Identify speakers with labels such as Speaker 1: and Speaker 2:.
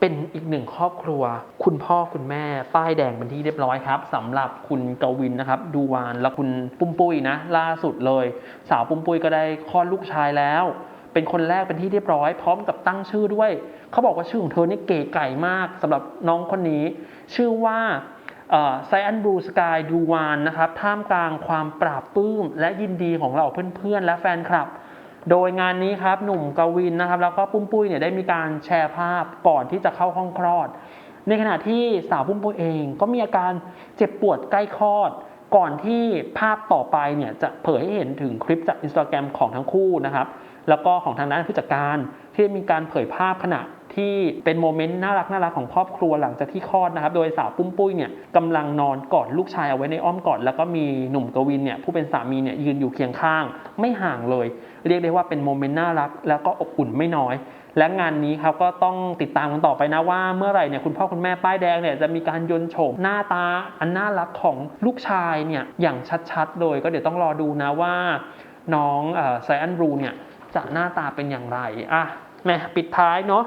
Speaker 1: เป็นอีกหนึ่งครอบครัว คุณพ่อคุณแม่ ป้ายแดงเป็นที่เรียบร้อยครับสำหรับคุณกวินนะครับ ดูวานและคุณปุ้มปุ้ยนะ ล่าสุดเลย สาวปุ้มปุ้ยก็ได้คลอดลูกชายแล้ว เป็นคนแรกเป็นที่เรียบร้อย พร้อมกับตั้งชื่อด้วย เขาบอกว่าชื่อของเธอนี่เก๋ไก่มากสำหรับน้องคนนี้ ชื่อว่าไซแอนบลูสกายดูวานนะครับท่ามกลางความปราบปลื้ม และยินดีของเราเพื่อนๆและแฟนคลับ โดยงานนี้ครับหนุ่มกวินนะครับ แล้วก็ปุ้มปุ้ยเนี่ยได้มีการแชร์ภาพก่อนที่จะเข้าห้องคลอด ในขณะที่สาวปุ้มปุ้ยเองก็มีอาการเจ็บปวดใกล้คลอด ก่อนที่ภาพต่อไปเนี่ยจะเผยให้เห็นถึงคลิปจากอินสตาแกรมของทั้งคู่นะครับ แล้วก็ของทางด้านผู้จัดการที่มีการเผยภาพขณะ ที่เป็นโมเมนต์น่ารักน่ารักของครอบครัวหลังจากที่คลอดนะครับ โดยสาวปุ้มปุ้ยเนี่ยกำลังนอนกอดลูกชายเอาไว้ในอ้อมกอดแล้วก็มีหนุ่มกวินเนี่ยผู้เป็นสามีเนี่ยยืนอยู่เคียงข้าง ไม่ห่างเลย เรียกได้ว่าเป็นโมเมนต์น่ารัก แล้วก็อบอุ่นไม่น้อย และงานนี้ครับก็ต้องติดตามกันต่อไปนะว่าเมื่อไหร่เนี่ยคุณพ่อคุณแม่ป้ายแดงเนี่ยจะมีการยนโฉมหน้าตาอันน่ารักของลูกชายเนี่ยอย่างชัดๆเลยก็เดี๋ยวต้องรอดูนะว่า น้องไซแอนบรูเนี่ยจะหน้าตาเป็นอย่างไรอะแม่ปิดท้ายเนาะ